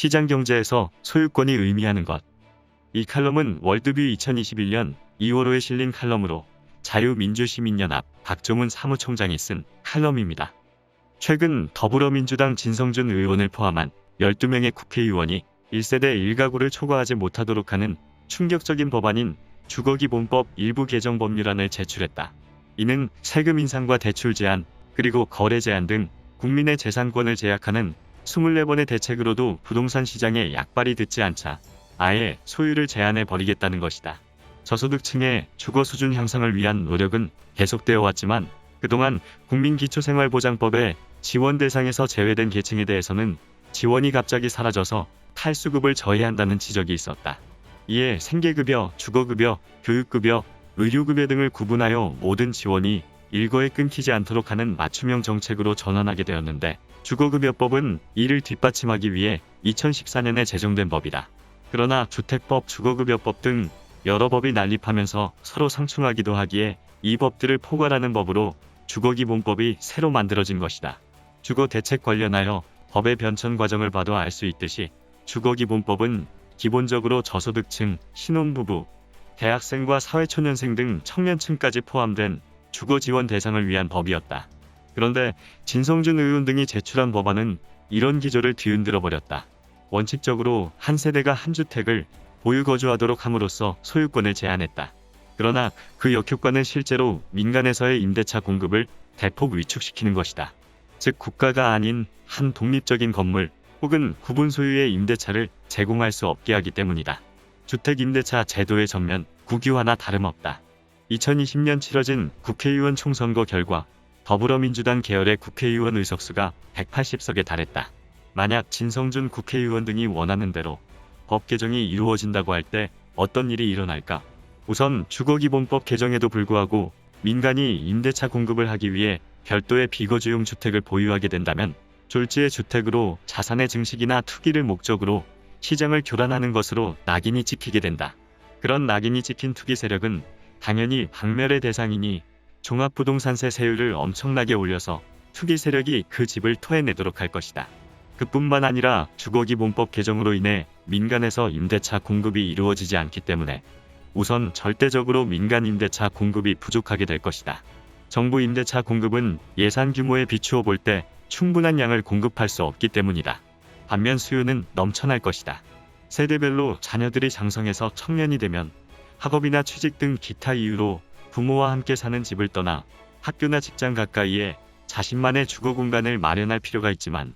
시장 경제에서 소유권이 의미하는 것. 이 칼럼은 월드뷰 2021년 2월호에 실린 칼럼으로 자유민주시민연합 박종훈 사무총장이 쓴 칼럼입니다. 최근 더불어민주당 진성준 의원을 포함한 12명의 국회의원이 1세대 1가구를 초과하지 못하도록 하는 충격적인 법안인 주거기본법 일부 개정 법률안을 제출했다. 이는 세금 인상과 대출 제한, 그리고 거래 제한 등 국민의 재산권을 제약하는 24번의 대책으로도 부동산 시장에 약발이 듣지 않자 아예 소유를 제한해 버리겠다는 것이다. 저소득층의 주거 수준 향상을 위한 노력은 계속되어 왔지만 그동안 국민기초생활보장법에 지원 대상에서 제외된 계층에 대해서는 지원이 갑자기 사라져서 탈수급을 저해한다는 지적이 있었다. 이에 생계급여, 주거급여, 교육급여, 의료급여 등을 구분하여 모든 지원이 일거에 끊기지 않도록 하는 맞춤형 정책으로 전환하게 되었는데 주거급여법은 이를 뒷받침하기 위해 2014년에 제정된 법이다. 그러나 주택법, 주거급여법 등 여러 법이 난립하면서 서로 상충하기도 하기에 이 법들을 포괄하는 법으로 주거기본법이 새로 만들어진 것이다. 주거 대책 관련하여 법의 변천 과정을 봐도 알 수 있듯이 주거기본법은 기본적으로 저소득층, 신혼부부, 대학생과 사회초년생 등 청년층까지 포함된 주거 지원 대상을 위한 법이었다. 그런데 진성준 의원 등이 제출한 법안은 이런 기조를 뒤흔들어 버렸다. 원칙적으로 한 세대가 한 주택을 보유 거주하도록 함으로써 소유권을 제한했다. 그러나 그 역효과는 실제로 민간에서의 임대차 공급을 대폭 위축시키는 것이다. 즉 국가가 아닌 한 독립적인 건물 혹은 구분 소유의 임대차를 제공할 수 없게 하기 때문이다. 주택 임대차 제도의 전면 국유화나 다름없다. 2020년 치러진 국회의원 총선거 결과 더불어민주당 계열의 국회의원 의석수가 180석에 달했다. 만약 진성준 국회의원 등이 원하는 대로 법 개정이 이루어진다고 할 때 어떤 일이 일어날까? 우선 주거기본법 개정에도 불구하고 민간이 임대차 공급을 하기 위해 별도의 비거주용 주택을 보유하게 된다면 졸지의 주택으로 자산의 증식이나 투기를 목적으로 시장을 교란하는 것으로 낙인이 찍히게 된다. 그런 낙인이 찍힌 투기 세력은 당연히 박멸의 대상이니 종합부동산세 세율을 엄청나게 올려서 투기 세력이 그 집을 토해내도록 할 것이다. 그뿐만 아니라 주거기본법 개정으로 인해 민간에서 임대차 공급이 이루어지지 않기 때문에 우선 절대적으로 민간 임대차 공급이 부족하게 될 것이다. 정부 임대차 공급은 예산 규모에 비추어 볼 때 충분한 양을 공급할 수 없기 때문이다. 반면 수요는 넘쳐날 것이다. 세대별로 자녀들이 장성해서 청년이 되면 학업이나 취직 등 기타 이유로 부모와 함께 사는 집을 떠나 학교나 직장 가까이에 자신만의 주거 공간을 마련할 필요가 있지만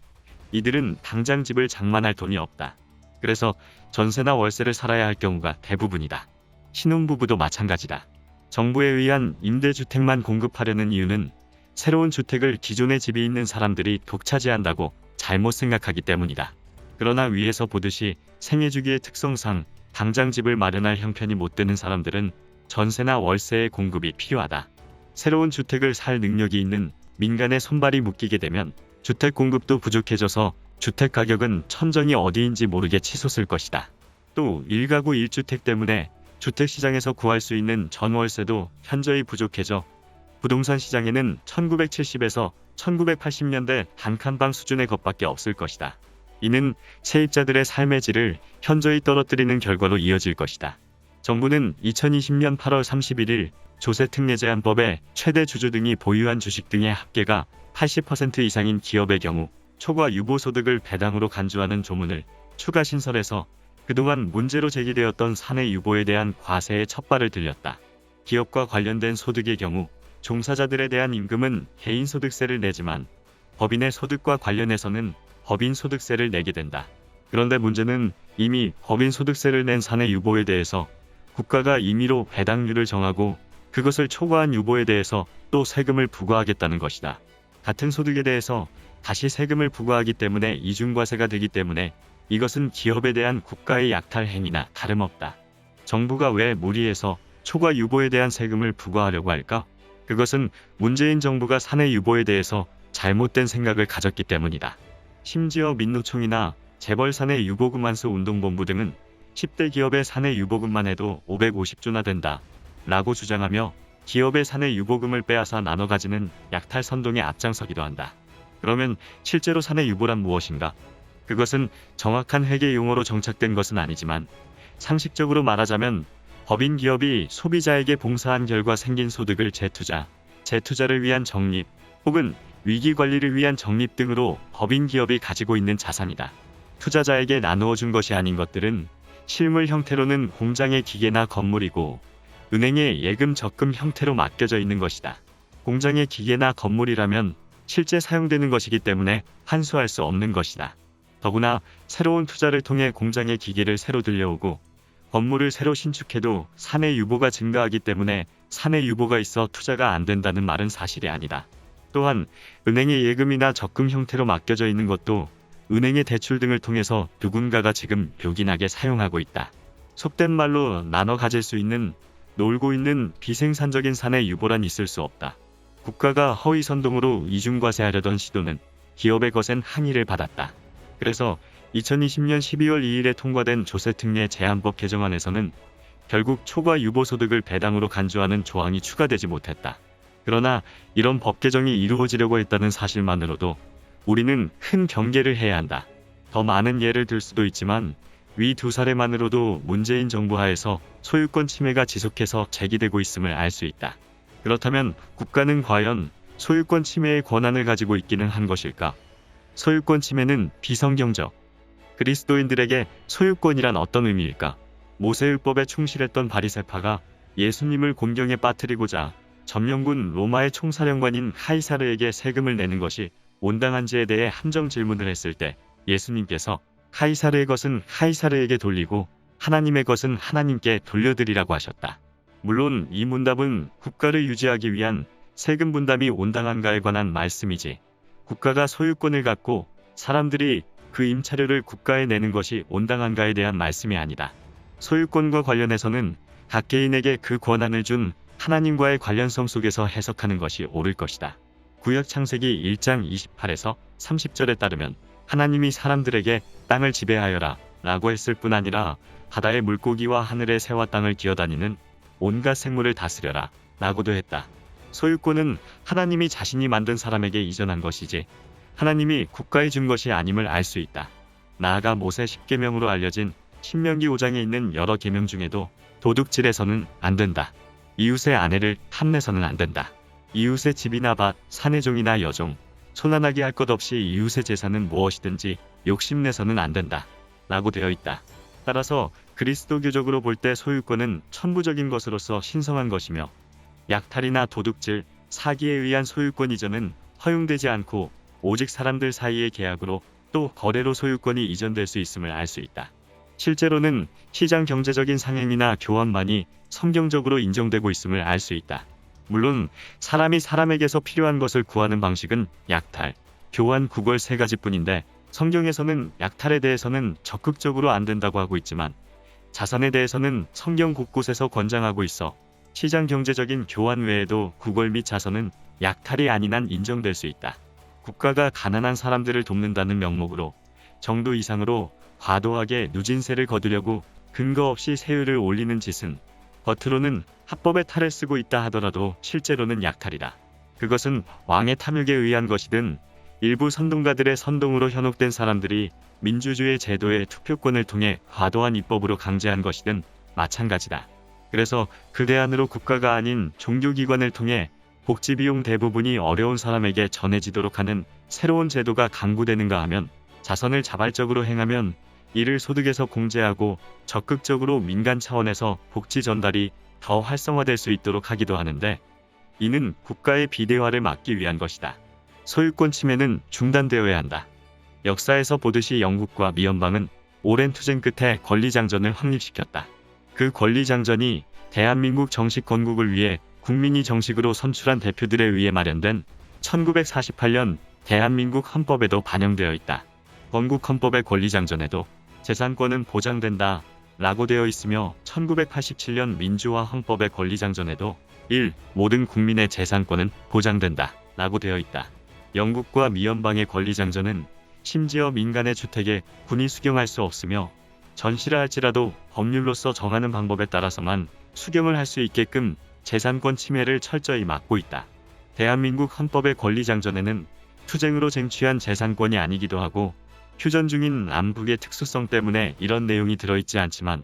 이들은 당장 집을 장만할 돈이 없다. 그래서 전세나 월세를 살아야 할 경우가 대부분이다. 신혼부부도 마찬가지다. 정부에 의한 임대주택만 공급하려는 이유는 새로운 주택을 기존의 집이 있는 사람들이 독차지한다고 잘못 생각하기 때문이다. 그러나 위에서 보듯이 생애 주기의 특성상 당장 집을 마련할 형편이 못 되는 사람들은 전세나 월세의 공급이 필요하다. 새로운 주택을 살 능력이 있는 민간의 손발이 묶이게 되면 주택 공급도 부족해져서 주택 가격은 천정이 어디인지 모르게 치솟을 것이다. 또 1가구 1주택 때문에 주택 시장에서 구할 수 있는 전월세도 현저히 부족해져 부동산 시장에는 1970에서 1980년대 단칸방 수준의 것밖에 없을 것이다. 이는 세입자들의 삶의 질을 현저히 떨어뜨리는 결과로 이어질 것이다. 정부는 2020년 8월 31일 조세특례제한법에 최대 주주 등이 보유한 주식 등의 합계가 80% 이상인 기업의 경우 초과 유보소득을 배당으로 간주하는 조문을 추가 신설해서 그동안 문제로 제기되었던 사내 유보에 대한 과세의 첫발을 들렸다. 기업과 관련된 소득의 경우 종사자들에 대한 임금은 개인소득세를 내지만 법인의 소득과 관련해서는 법인소득세를 내게 된다. 그런데 문제는 이미 법인소득세를 낸 사내 유보에 대해서 국가가 임의로 배당률을 정하고 그것을 초과한 유보에 대해서 또 세금을 부과하겠다는 것이다. 같은 소득에 대해서 다시 세금을 부과하기 때문에 이중과세가 되기 때문에 이것은 기업에 대한 국가의 약탈 행위나 다름없다. 정부가 왜 무리해서 초과 유보에 대한 세금을 부과하려고 할까? 그것은 문재인 정부가 사내 유보에 대해서 잘못된 생각을 가졌기 때문이다. 심지어 민노총이나 재벌 사내 유보금 완수 운동본부 등은 10대 기업의 사내 유보금만 해도 550조나 된다. 라고 주장하며 기업의 사내 유보금을 빼앗아 나눠 가지는 약탈 선동에 앞장서기도 한다. 그러면 실제로 사내 유보란 무엇인가? 그것은 정확한 회계 용어로 정착된 것은 아니지만 상식적으로 말하자면 법인 기업이 소비자에게 봉사한 결과 생긴 소득을 재투자, 재투자를 위한 적립 혹은 위기 관리를 위한 적립 등으로 법인 기업이 가지고 있는 자산이다. 투자자에게 나누어 준 것이 아닌 것들은 실물 형태로는 공장의 기계나 건물이고 은행의 예금 적금 형태로 맡겨져 있는 것이다. 공장의 기계나 건물이라면 실제 사용되는 것이기 때문에 환수할 수 없는 것이다. 더구나 새로운 투자를 통해 공장의 기계를 새로 들여오고 건물을 새로 신축해도 사내 유보가 증가하기 때문에 사내 유보가 있어 투자가 안 된다는 말은 사실이 아니다. 또한 은행의 예금이나 적금 형태로 맡겨져 있는 것도 은행의 대출 등을 통해서 누군가가 지금 요긴하게 사용하고 있다. 속된 말로 나눠 가질 수 있는 놀고 있는 비생산적인 사내 유보란 있을 수 없다. 국가가 허위 선동으로 이중과세하려던 시도는 기업의 거센 항의를 받았다. 그래서 2020년 12월 2일에 통과된 조세특례 제한법 개정안에서는 결국 초과 유보소득을 배당으로 간주하는 조항이 추가되지 못했다. 그러나 이런 법 개정이 이루어지려고 했다는 사실만으로도 우리는 큰 경계를 해야 한다. 더 많은 예를 들 수도 있지만 위 두 사례만으로도 문재인 정부 하에서 소유권 침해가 지속해서 제기되고 있음을 알 수 있다. 그렇다면 국가는 과연 소유권 침해의 권한을 가지고 있기는 한 것일까? 소유권 침해는 비성경적. 그리스도인들에게 소유권이란 어떤 의미일까? 모세율법에 충실했던 바리세파가 예수님을 공경에 빠뜨리고자 점령군 로마의 총사령관인 카이사르에게 세금을 내는 것이 온당한지에 대해 함정 질문을 했을 때 예수님께서 카이사르의 것은 카이사르에게 돌리고 하나님의 것은 하나님께 돌려드리라고 하셨다. 물론 이 문답은 국가를 유지하기 위한 세금 분담이 온당한가에 관한 말씀이지 국가가 소유권을 갖고 사람들이 그 임차료를 국가에 내는 것이 온당한가에 대한 말씀이 아니다. 소유권과 관련해서는 각 개인에게 그 권한을 준 하나님과의 관련성 속에서 해석하는 것이 옳을 것이다. 구약 창세기 1장 28에서 30절에 따르면 하나님이 사람들에게 땅을 지배하여라 라고 했을 뿐 아니라 바다의 물고기와 하늘의 새와 땅을 기어다니는 온갖 생물을 다스려라 라고도 했다. 소유권은 하나님이 자신이 만든 사람에게 이전한 것이지 하나님이 국가에 준 것이 아님을 알 수 있다. 나아가 모세 10계명으로 알려진 신명기 5장에 있는 여러 계명 중에도 도둑질해서는 안 된다. 이웃의 아내를 탐내서는 안 된다. 이웃의 집이나 밭, 사내 종이나 여종, 손안하게 할 것 없이 이웃의 재산은 무엇이든지 욕심내서는 안 된다. 라고 되어 있다. 따라서 그리스도교적으로 볼 때 소유권은 천부적인 것으로서 신성한 것이며 약탈이나 도둑질, 사기에 의한 소유권 이전은 허용되지 않고 오직 사람들 사이의 계약으로 또 거래로 소유권이 이전될 수 있음을 알 수 있다. 실제로는 시장 경제적인 상행이나 교환만이 성경적으로 인정되고 있음을 알 수 있다. 물론 사람이 사람에게서 필요한 것을 구하는 방식은 약탈, 교환, 구걸 세 가지뿐인데 성경에서는 약탈에 대해서는 적극적으로 안 된다고 하고 있지만 자산에 대해서는 성경 곳곳에서 권장하고 있어 시장 경제적인 교환 외에도 구걸 및 자선은 약탈이 아닌 한 인정될 수 있다. 국가가 가난한 사람들을 돕는다는 명목으로 정도 이상으로 과도하게 누진세를 거두려고 근거 없이 세율을 올리는 짓은 겉으로는 합법의 탈을 쓰고 있다 하더라도 실제로는 약탈이다. 그것은 왕의 탐욕에 의한 것이든 일부 선동가들의 선동으로 현혹된 사람들이 민주주의 제도의 투표권을 통해 과도한 입법으로 강제한 것이든 마찬가지다. 그래서 그 대안으로 국가가 아닌 종교기관을 통해 복지 비용 대부분이 어려운 사람에게 전해지도록 하는 새로운 제도가 강구되는가 하면 자선을 자발적으로 행하면 이를 소득에서 공제하고 적극적으로 민간 차원에서 복지 전달이 더 활성화될 수 있도록 하기도 하는데 이는 국가의 비대화를 막기 위한 것이다. 소유권 침해는 중단되어야 한다. 역사에서 보듯이 영국과 미연방은 오랜 투쟁 끝에 권리장전을 확립시켰다. 그 권리장전이 대한민국 정식 건국을 위해 국민이 정식으로 선출한 대표들에 의해 마련된 1948년 대한민국 헌법에도 반영되어 있다. 건국 헌법의 권리장전에도 재산권은 보장된다 라고 되어 있으며 1987년 민주화 헌법의 권리장전에도 1. 모든 국민의 재산권은 보장된다 라고 되어 있다. 영국과 미연방의 권리장전은 심지어 민간의 주택에 군이 수경할 수 없으며 전시를 할지라도 법률로서 정하는 방법에 따라서만 수경을 할 수 있게끔 재산권 침해를 철저히 막고 있다. 대한민국 헌법의 권리장전에는 투쟁으로 쟁취한 재산권이 아니기도 하고 휴전 중인 남북의 특수성 때문에 이런 내용이 들어있지 않지만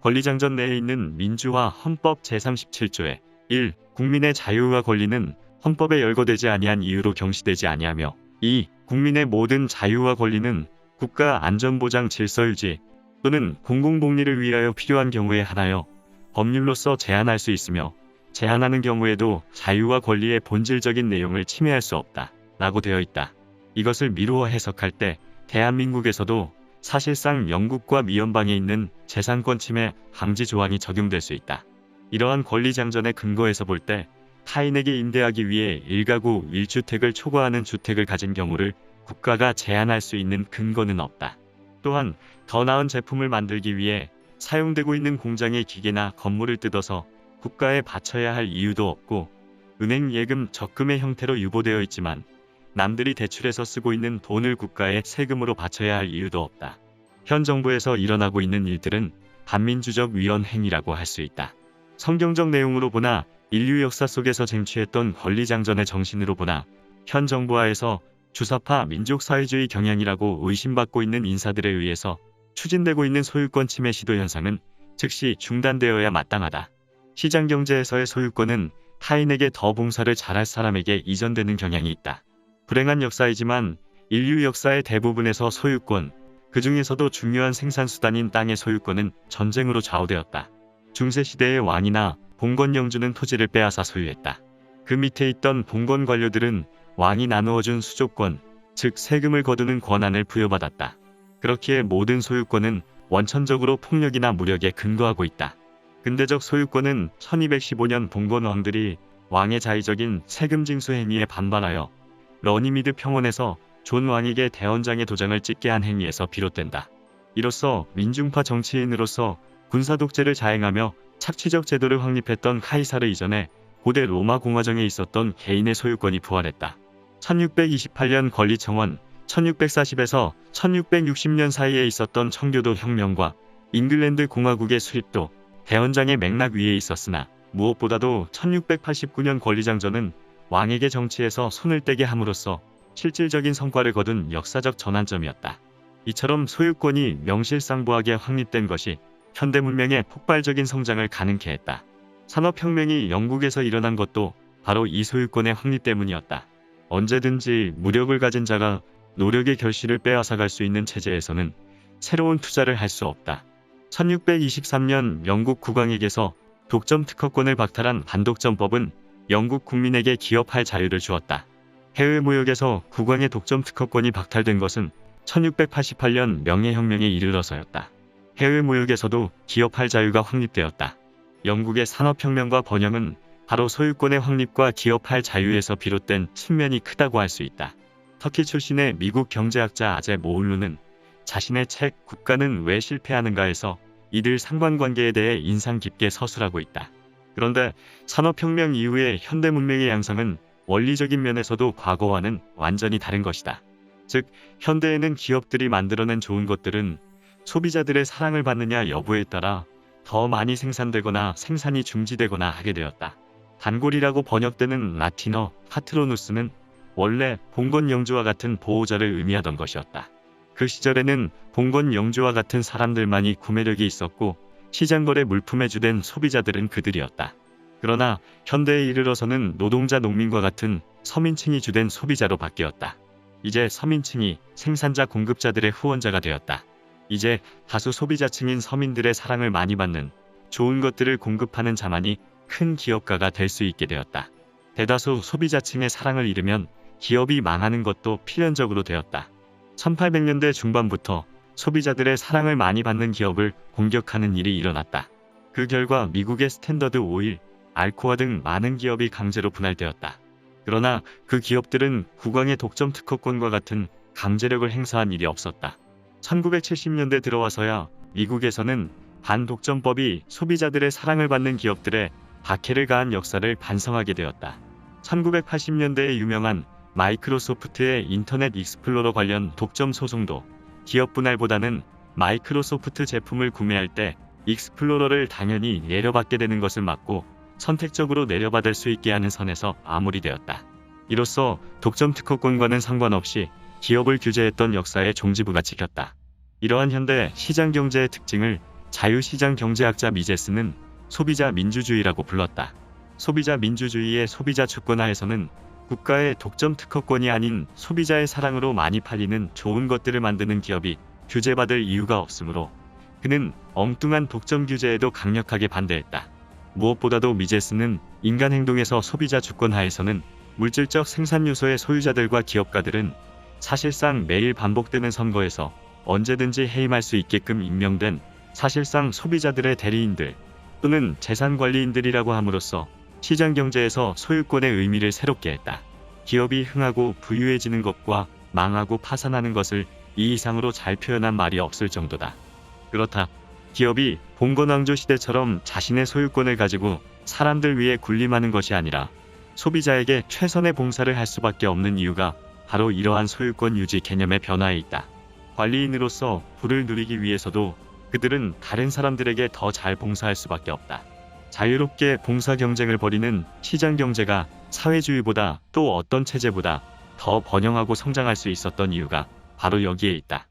권리장전 내에 있는 민주화 헌법 제37조에 1. 국민의 자유와 권리는 헌법에 열거되지 아니한 이유로 경시되지 아니하며 2. 국민의 모든 자유와 권리는 국가 안전보장 질서유지 또는 공공복리를 위하여 필요한 경우에 하나여 법률로서 제한할 수 있으며 제한하는 경우에도 자유와 권리의 본질적인 내용을 침해할 수 없다. 라고 되어 있다. 이것을 미루어 해석할 때 대한민국에서도 사실상 영국과 미연방에 있는 재산권 침해 방지 조항이 적용될 수 있다. 이러한 권리장전의 근거에서 볼 때 타인에게 임대하기 위해 일가구 1주택을 초과하는 주택을 가진 경우를 국가가 제한할 수 있는 근거는 없다. 또한 더 나은 제품을 만들기 위해 사용되고 있는 공장의 기계나 건물을 뜯어서 국가에 바쳐야 할 이유도 없고 은행 예금 적금의 형태로 유보되어 있지만 남들이 대출해서 쓰고 있는 돈을 국가에 세금으로 바쳐야 할 이유도 없다. 현 정부에서 일어나고 있는 일들은 반민주적 위헌 행위라고 할 수 있다. 성경적 내용으로 보나 인류 역사 속에서 쟁취했던 권리장전의 정신으로 보나 현 정부하에서 주사파 민족사회주의 경향이라고 의심받고 있는 인사들에 의해서 추진되고 있는 소유권 침해 시도 현상은 즉시 중단되어야 마땅하다. 시장경제에서의 소유권은 타인에게 더 봉사를 잘할 사람에게 이전되는 경향이 있다. 불행한 역사이지만 인류 역사의 대부분에서 소유권, 그 중에서도 중요한 생산수단인 땅의 소유권은 전쟁으로 좌우되었다. 중세시대의 왕이나 봉건 영주는 토지를 빼앗아 소유했다. 그 밑에 있던 봉건 관료들은 왕이 나누어준 수조권, 즉 세금을 거두는 권한을 부여받았다. 그렇기에 모든 소유권은 원천적으로 폭력이나 무력에 근거하고 있다. 근대적 소유권은 1215년 봉건 왕들이 왕의 자의적인 세금 징수 행위에 반발하여 러니미드 평원에서 존 왕에게 대원장의 도장을 찍게 한 행위에서 비롯된다. 이로써 민중파 정치인으로서 군사 독재를 자행하며 착취적 제도를 확립했던 카이사르 이전에 고대 로마 공화정에 있었던 개인의 소유권이 부활했다. 1628년 권리청원, 1640에서 1660년 사이에 있었던 청교도 혁명과 잉글랜드 공화국의 수립도 대원장의 맥락 위에 있었으나 무엇보다도 1689년 권리장전은 왕에게 정치에서 손을 떼게 함으로써 실질적인 성과를 거둔 역사적 전환점이었다. 이처럼 소유권이 명실상부하게 확립된 것이 현대 문명의 폭발적인 성장을 가능케 했다. 산업혁명이 영국에서 일어난 것도 바로 이 소유권의 확립 때문이었다. 언제든지 무력을 가진 자가 노력의 결실을 빼앗아갈 수 있는 체제에서는 새로운 투자를 할 수 없다. 1623년 영국 국왕에게서 독점 특허권을 박탈한 반독점법은 영국 국민에게 기업할 자유를 주었다. 해외 무역에서 국왕의 독점 특허권이 박탈된 것은 1688년 명예혁명에 이르러서였다. 해외 무역에서도 기업할 자유가 확립되었다. 영국의 산업혁명과 번영은 바로 소유권의 확립과 기업할 자유에서 비롯된 측면이 크다고 할 수 있다. 터키 출신의 미국 경제학자 아제 모울루는 자신의 책 국가는 왜 실패하는가에서 이들 상관관계에 대해 인상 깊게 서술하고 있다. 그런데 산업혁명 이후의 현대 문명의 양상은 원리적인 면에서도 과거와는 완전히 다른 것이다. 즉, 현대에는 기업들이 만들어낸 좋은 것들은 소비자들의 사랑을 받느냐 여부에 따라 더 많이 생산되거나 생산이 중지되거나 하게 되었다. 단골이라고 번역되는 라틴어 파트로누스는 원래 봉건 영주와 같은 보호자를 의미하던 것이었다. 그 시절에는 봉건 영주와 같은 사람들만이 구매력이 있었고 시장거래 물품에 주된 소비자들은 그들이었다. 그러나 현대에 이르러서는 노동자 농민과 같은 서민층이 주된 소비자로 바뀌었다. 이제 서민층이 생산자 공급자들의 후원자가 되었다. 이제 다수 소비자층인 서민들의 사랑을 많이 받는 좋은 것들을 공급하는 자만이 큰 기업가가 될 수 있게 되었다. 대다수 소비자층의 사랑을 잃으면 기업이 망하는 것도 필연적으로 되었다. 1800년대 중반부터 소비자들의 사랑을 많이 받는 기업을 공격하는 일이 일어났다. 그 결과 미국의 스탠더드 오일, 알코아 등 많은 기업이 강제로 분할되었다. 그러나 그 기업들은 국왕의 독점 특허권과 같은 강제력을 행사한 일이 없었다. 1970년대 들어와서야 미국에서는 반독점법이 소비자들의 사랑을 받는 기업들의 박해를 가한 역사를 반성하게 되었다. 1980년대에 유명한 마이크로소프트의 인터넷 익스플로러 관련 독점 소송도 기업 분할보다는 마이크로소프트 제품을 구매할 때 익스플로러를 당연히 내려받게 되는 것을 막고 선택적으로 내려받을 수 있게 하는 선에서 마무리되었다. 이로써 독점 특허권과는 상관없이 기업을 규제했던 역사의 종지부가 찍혔다. 이러한 현대 시장 경제의 특징을 자유시장 경제학자 미제스는 소비자 민주주의라고 불렀다. 소비자 민주주의의 소비자 주권하에서는 국가의 독점 특허권이 아닌 소비자의 사랑으로 많이 팔리는 좋은 것들을 만드는 기업이 규제받을 이유가 없으므로 그는 엉뚱한 독점 규제에도 강력하게 반대했다. 무엇보다도 미제스는 인간 행동에서 소비자 주권 하에서는 물질적 생산 요소의 소유자들과 기업가들은 사실상 매일 반복되는 선거에서 언제든지 해임할 수 있게끔 임명된 사실상 소비자들의 대리인들 또는 재산 관리인들이라고 함으로써 시장 경제에서 소유권의 의미를 새롭게 했다. 기업이 흥하고 부유해지는 것과 망하고 파산하는 것을 이 이상으로 잘 표현한 말이 없을 정도다. 그렇다. 기업이 봉건왕조 시대처럼 자신의 소유권을 가지고 사람들 위해 군림하는 것이 아니라 소비자에게 최선의 봉사를 할 수밖에 없는 이유가 바로 이러한 소유권 유지 개념의 변화에 있다. 관리인으로서 부를 누리기 위해서도 그들은 다른 사람들에게 더 잘 봉사할 수밖에 없다. 자유롭게 봉사 경쟁을 벌이는 시장 경제가 사회주의보다 또 어떤 체제보다 더 번영하고 성장할 수 있었던 이유가 바로 여기에 있다.